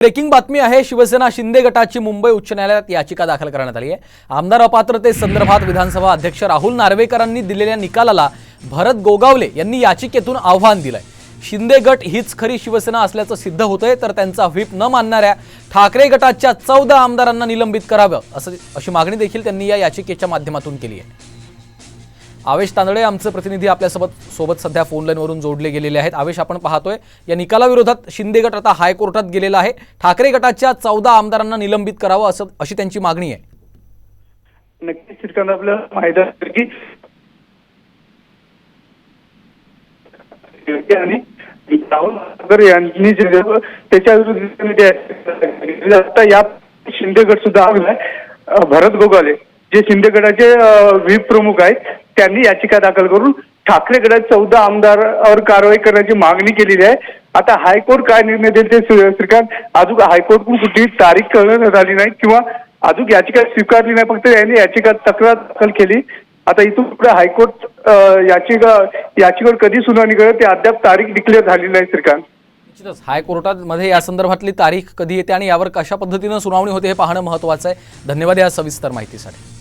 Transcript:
Breaking बातमी आहे शिवसेना शिंदे गटाची मुंबई उच्च न्यायालयात याचिका दाखल करण्यात आली आहे. आमदार अपात्रतेसंदर्भात विधानसभा अध्यक्ष राहुल नार्वेकरांनी दिलेल्या निकालाला भरत गोगावले यांनी याचिकेतून आव्हान दिलंय. शिंदे गट हीच खरी शिवसेना असल्याचं सिद्ध होतंय तर त्यांचा व्हीप न मानणाऱ्या ठाकरे गटाच्या चौदा आमदारांना निलंबित करावं असं अशी मागणी देखील त्यांनी या याचिकेच्या माध्यमातून केली आहे. आवेश तांदळे आमचे प्रतिनिधी आपल्यासोबत सोबत सध्या फोनलाईनवरून जोडले गेलेले आहेत. आवेश आपण पाहतोय या निकालाविरोधात शिंदे गट आता हायकोर्टात गेलेला आहे. ठाकरे गटाच्या चौदा आमदारांना निलंबित करावं असं अशी त्यांची मागणी आहे. नक्कीच श्रीकांत आपल्याला माहीत आहे की आणि राहुल यांनी जे त्याच्या विरुद्ध आता या शिंदे गट सुद्धा भरत गोगाले जे शिंदे गटाचे व्हीप प्रमुख आहेत त्यांनी याचिका दाखल करून ठाकरे चौदा आमदारावर कारवाई करण्याची मागणी केलेली आहे. आता हायकोर्ट काय निर्णय देईल ते श्रीकांत अजून हायकोर्टकडून कुठलीही तारीख कळवण्यात आली नाही किंवा अजून याचिका स्वीकारली नाही. फक्त यांनी याचिका तक्रार दाखल केली. आता इथून पुढे हायकोर्ट याचिका याचिकेवर कधी सुनावणी करेल ते अद्याप तारीख डिक्लेअर झाली नाही श्रीकांत. निश्चितच हायकोर्टामध्ये या संदर्भातली तारीख कधी येते आणि यावर कशा पद्धतीनं सुनावणी होते हे पाहणं महत्त्वाचं आहे. धन्यवाद या सविस्तर माहितीसाठी.